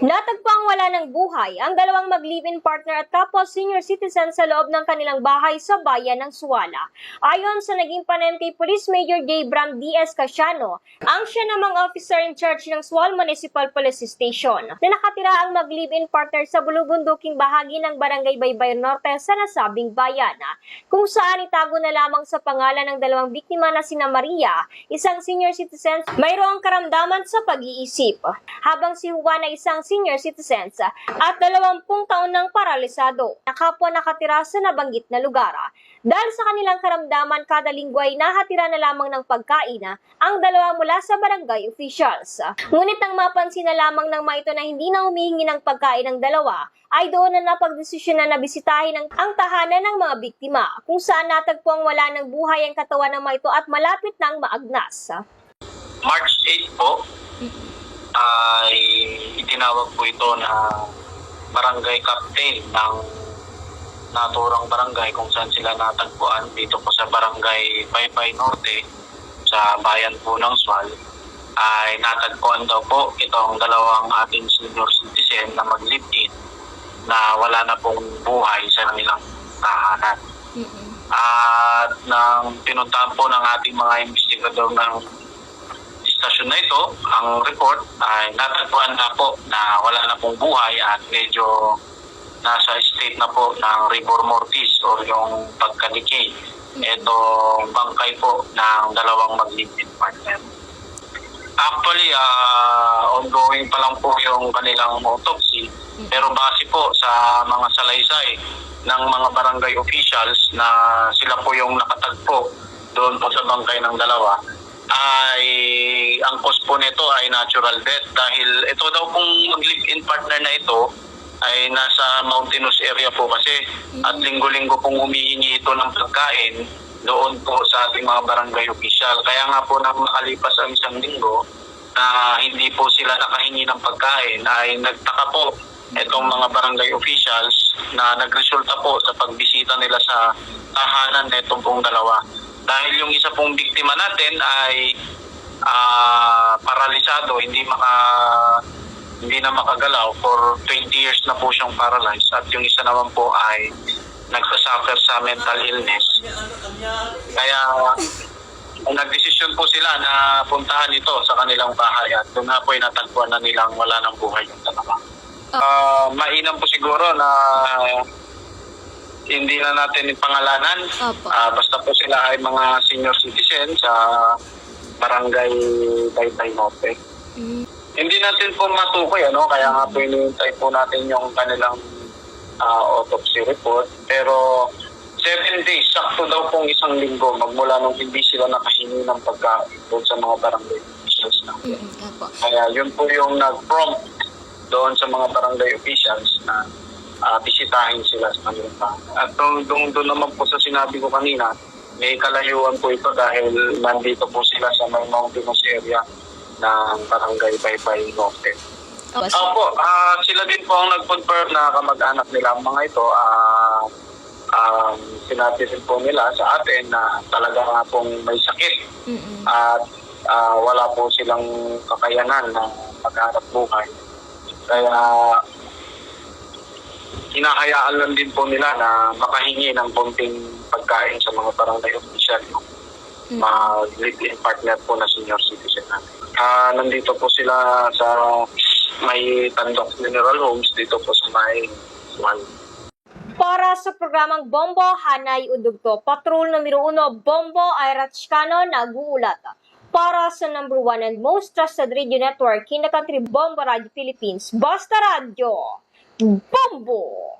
Natagpang wala ng buhay ang dalawang mag-live-in partner at kapwa senior citizen sa loob ng kanilang bahay sa bayan ng Suwala. Ayon sa naging panayam kay Police Major. Bram D.S. Casiano, ang siya namang officer in charge ng Suwal Municipal Police Station na nakatira ang mag-live-in partner sa bulubunduking bahagi ng Barangay Baybay Norte sa nasabing bayan, kung saan itago na lamang sa pangalan ng dalawang biktima na sina Maria, isang senior citizen, mayroong karamdaman sa pag-iisip, habang si Juan ay isang senior citizens at dalawampung taon ng paralisado na kapwa nakatira sa nabanggit na lugar. Dahil sa kanilang karamdaman kada linggo ay nahatira na lamang ng pagkain ang dalawa mula sa barangay officials. Ngunit ang mapansin na lamang ng mga ito na hindi na humihingi ng pagkain ng dalawa ay doon na napagdesisyon na nabisitahin ang, ang tahanan ng mga biktima kung saan natagpuang wala ng buhay ang katawan ng mga ito at malapit nang maagnas. March 8 po ay itinawag po ito na barangay captain ng naturang barangay kung saan sila natagpuan dito po sa barangay Baybay Norte sa bayan po ng Swal ay natagpuan daw po itong dalawang ating senior citizen na mag-live-in na wala na pong buhay sa kanilang tahanan. At nang pinuntahan po ng ating mga investigador ng istasyon na ito, ang report ay natagpuan na po na wala na pong buhay at medyo nasa state na po ng rigor mortis o yung pagka-decay. Ito bangkay po ng dalawang mag-live-in partner. Actually, ah, ongoing pa lang po yung kanilang autopsy. Pero base po sa mga salaysay ng mga barangay officials na sila po yung nakatagpo doon po sa bangkay ng dalawa, ay ang cause po nito ay natural death dahil ito daw pong mag-live-in partner na ito ay nasa mountainous area po kasi at linggo-linggo pong humihingi ito ng pagkain doon po sa ating mga barangay official. Kaya nga po nang makalipas ang isang linggo na hindi po sila nakahingi ng pagkain ay nagtaka po itong mga barangay officials na nagresulta po sa pagbisita nila sa tahanan netong pong dalawa. Dahil yung isa pong biktima natin ay ah, paralisado, hindi maka hindi na makagalaw for 20 years na po siyang paralyzed at yung isa naman po ay nagsasuffer sa mental illness. Kaya nagdesisyon po sila na puntahan ito sa kanilang bahay at doon nga po ay natagpuan na nilang wala ng buhay yung dalawa. Ah, mainam po siguro na hindi na natin ipangalanan. Opo. Ah, basta po sila ay mga senior citizen sa barangay Taytay Norte. Mm. Hindi natin po matukoy, ano? Kaya nga po inihintay po natin yung kanilang ah, autopsy report. Pero seven days, sakto daw pong isang linggo magmula nung hindi sila nakahingi ng pagkain doon sa mga barangay officials natin. Mm, Opo. Kaya yun po yung nag-prompt doon sa mga barangay officials na ah, bisitahin sila sa kanilang bahay. At doon, doon, doon naman po sa sinabi ko kanina, may kalayuan po ito dahil nandito po sila sa may mountainous area ng barangay Baybay Norte. Opo. Opo, ah, sila din po ang nag-confirm na kamag-anak nila ang mga ito. Ah, um, sinabi din po nila sa atin na talaga nga pong may sakit Mm-mm. at ah, wala po silang kakayanan na maghanap buhay. Kaya hinahayaan lang din po nila na makahingi ng konting pagkain sa mga barangay official yung Mm. mga live-in partner po na senior citizen natin. Ah, nandito po sila sa may Tandok Mineral Homes dito po sa may Suwan. Para sa programang Bombo Hanay Udugto, Patrol numero 1 Bombo Airachkano nag-uulat. Para sa number 1 and most trusted radio network in the country, Bombo Radio Philippines, Basta Radio, Bombo!